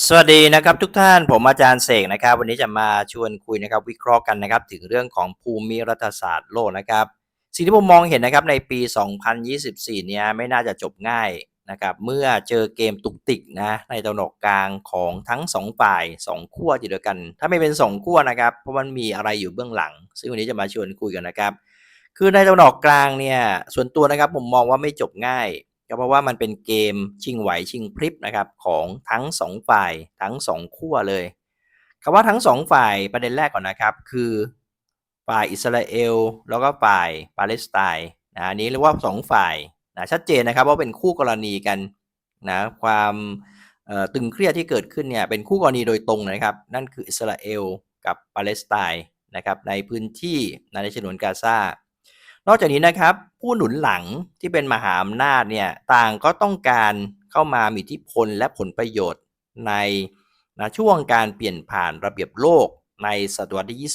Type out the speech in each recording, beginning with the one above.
สวัสดีนะครับทุกท่านผมอาจารย์เสกนะครับ วันนี้จะมาชวนคุยนะครับวิเคราะห์กันนะครับ ถึงเรื่องของภูมิรัฐศาสตร์โลกนะครับ สิ่งที่ผมมองเห็นนะครับในปี 2024 เนี้ยไม่น่าจะจบง่ายนะครับเมื่อเจอเกมตุกติกนะในตะวันออกกลางของทั้งสองฝ่ายสองขั้วอยู่ด้วยกัน ถ้าไม่เป็นสองขั้วนะครับเพราะมันมีอะไรอยู่เบื้องหลัง ซึ่งวันนี้จะมาชวนคุยกันนะครับ คือในตะวันออกกลางเนี่ยส่วนตัวนะครับผมมองว่าไม่จบง่าย ก็เพราะว่ามันเป็นเกมชิงไหวชิงพริบนะครับของทั้งสองฝ่ายทั้งสองขั้วเลยคำว่าทั้งสองฝ่ายประเด็นแรกก่อนนะครับคือฝ่ายอิสราเอลแล้วก็ฝ่ายปาเลสไตน์นะอันนี้เรียกว่าสองฝ่ายนะชัดเจนนะครับว่าเป็นคู่กรณีกันนะความตึงเครียดที่เกิดขึ้นเนี่ยเป็นคู่กรณีโดยตรงนะครับ นั่นคืออิสราเอลกับปาเลสไตน์นะครับในพื้นที่ในฉนวนกาซา นอกจากนี้นะครับผู้หนุนหลังที่เป็นมหาอำนาจเนี่ยต่างก็ต้องการเข้ามามีอิทธิพลและผลประโยชน์ในนะช่วงการเปลี่ยนผ่านระเบียบโลกในศตวรรษที่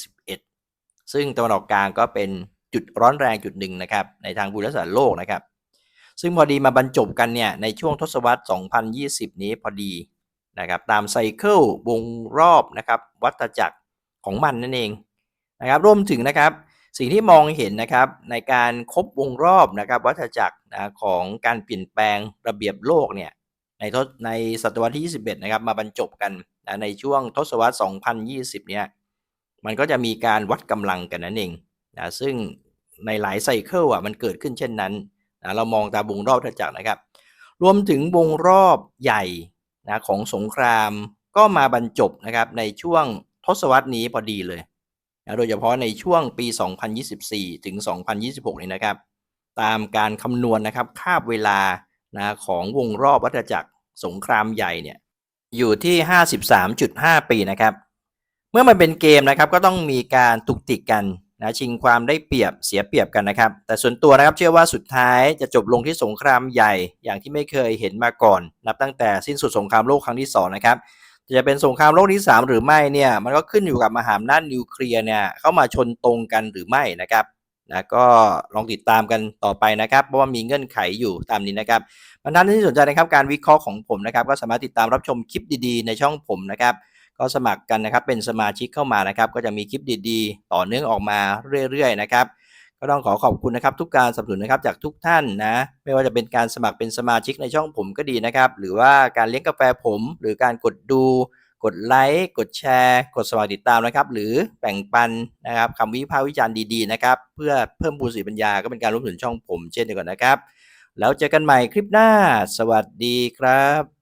21 ซึ่งตะวันออกกลางก็เป็นจุดร้อนแรงจุดหนึ่งนะครับในทางภูมิรัฐศาสตร์โลกนะครับ ซึ่งพอดีมาบรรจบกันเนี่ยในช่วงทศวรรษ 2020 นี้พอดีนะครับตามไซเคิลวงรอบนะครับวัฏจักรของมันนั่นเองนะครับรวมถึงนะครับ สิ่งที่มองเห็นนะครับในการครบวงรอบนะครับวัฏจักรนะของการเปลี่ยนแปลงระเบียบโลกเนี่ยในทศในศตวรรษที่ 21 นะครับมาบรรจบกันนะในช่วงทศวรรษ 2020 เนี่ยมันก็จะมีการวัดกำลังกันนั่นเองนะซึ่งในหลายไซเคิลอะมันเกิดขึ้นเช่นนั้นนะเรามองตามวงรอบวัฏจักรนะครับ รวมถึงวงรอบใหญ่นะของสงครามก็มาบรรจบนะครับในช่วงทศวรรษนี้พอดีเลย นะโดยเฉพาะในช่วงปี 2024 ถึง 2026นี้นะครับ ตามการคำนวณนะครับคาบเวลานะของวงรอบวัฏจักรสงครามใหญ่เนี่ยอยู่ที่ 53.5 ปีนะครับ เมื่อมันเป็นเกมนะครับก็ต้องมีการตุกติกกันนะชิงความได้เปรียบเสียเปรียบกันนะครับ แต่ส่วนตัวนะครับเชื่อว่าสุดท้ายจะจบลงที่สงครามใหญ่อย่างที่ไม่เคยเห็นมาก่อน นับตั้งแต่สิ้นสุดสงครามโลกครั้งที่สองนะครับ จะเป็นสงครามโลกที่ 3 หรือไม่เนี่ยมันก็ขึ้นอยู่กับมหาอำนาจนิวเคลียร์เนี่ยเข้ามาชนตรงกันหรือไม่นะครับนะก็ลองติดตามกันต่อไปนะครับ เพราะว่ามีเงื่อนไขอยู่ตามนี้นะครับบรรดาท่านที่สนใจนะครับการวิเคราะห์ของผมนะครับ ก็สามารถติดตามรับชมคลิปดีๆ ในช่องผมนะครับ ก็สมัครกันนะครับเป็นสมาชิกเข้ามานะครับ ก็จะมีคลิปดีๆ ต่อเนื่องออกมาเรื่อยๆนะครับ ก็ต้องขอขอบคุณนะครับทุกการสนับสนุนนะครับจากทุกท่านนะไม่ว่าจะเป็นการสมัครเป็นสมาชิกในช่องผมก็ดีนะครับหรือว่าการเลี้ยงกาแฟผม หรือการกดดู กดไลค์กดแชร์ กดสมัครติดตามนะครับ หรือแบ่งปันนะครับคำวิพากษ์วิจารณ์ดีๆนะครับเพื่อเพิ่มพูสติปัญญาก็เป็นการร่วมสนุนช่องผมเช่นเดียวกันนะครับ แล้วเจอกันใหม่คลิปหน้า สวัสดีครับ